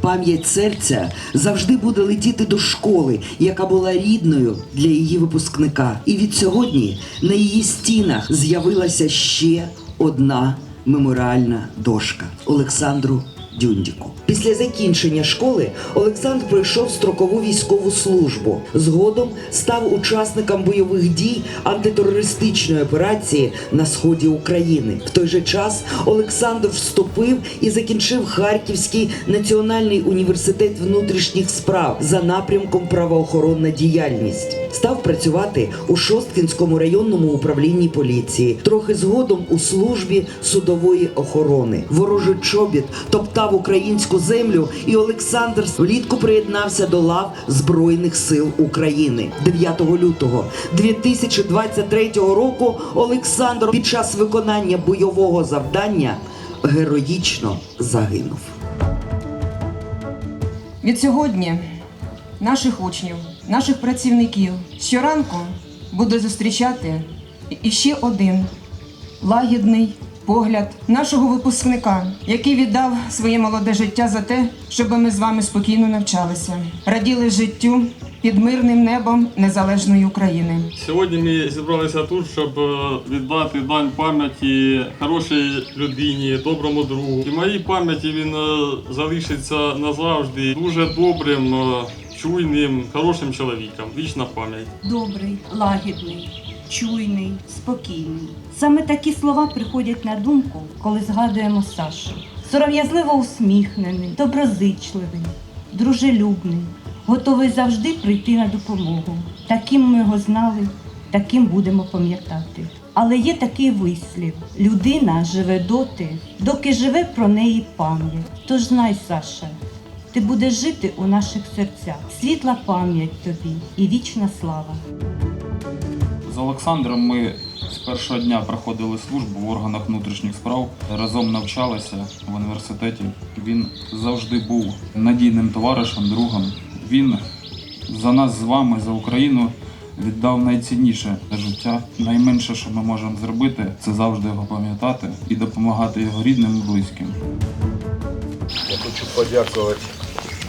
пам'ять серця завжди буде летіти до школи, яка була рідною для її випускника. І від сьогодні на її стінах з'явилася ще одна меморіальна дошка Олександру Дюндіку. Після закінчення школи Олександр пройшов строкову військову службу. Згодом став учасником бойових дій антитерористичної операції на сході України. В той же час Олександр вступив і закінчив Харківський національний університет внутрішніх справ за напрямком правоохоронна діяльність. Став працювати у Шосткінському районному управлінні поліції, трохи згодом у службі судової охорони. Ворожий чобіт топтав українську землю, і Олександр влітку приєднався до лав Збройних сил України 9 лютого 2023 року. Олександр під час виконання бойового завдання героїчно загинув. Від сьогодні наших учнів, наших працівників щоранку буде зустрічати іще один лагідний погляд нашого випускника, який віддав своє молоде життя за те, щоб ми з вами спокійно навчалися, раділи життю під мирним небом незалежної України. Сьогодні ми зібралися тут, щоб е, віддати дань пам'яті хорошій людині, доброму другу. І в моїй пам'яті він е, залишиться назавжди дуже добрим, е, чуйним, хорошим чоловіком. Вічна пам'ять. добрий, лагідний, чуйний, спокійний. Саме такі слова приходять на думку, коли згадуємо Сашу. Сором'язливо усміхнений, доброзичливий, дружелюбний, готовий завжди прийти на допомогу. Таким ми його знали, таким будемо пам'ятати. Але є такий вислів: людина живе доти, доки живе про неї пам'ять. Тож знай, Саша, ти будеш жити у наших серцях. Світла пам'ять тобі і вічна слава. Олександром ми з першого дня проходили службу в органах внутрішніх справ, разом навчалися в університеті. Він завжди був надійним товаришем, другом. Він за нас з вами, за Україну, віддав найцінніше життя. Найменше, що ми можемо зробити, це завжди його пам'ятати і допомагати його рідним і близьким. Я хочу подякувати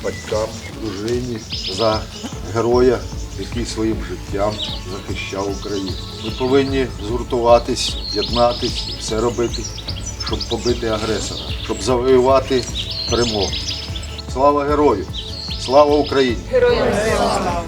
батькам, дружині за героя, який своїм життям захищав Україну. Ми повинні згуртуватись, єднатись, все робити, щоб побити агресора, щоб завоювати перемогу. Слава герою! Слава Україні! Героям слава!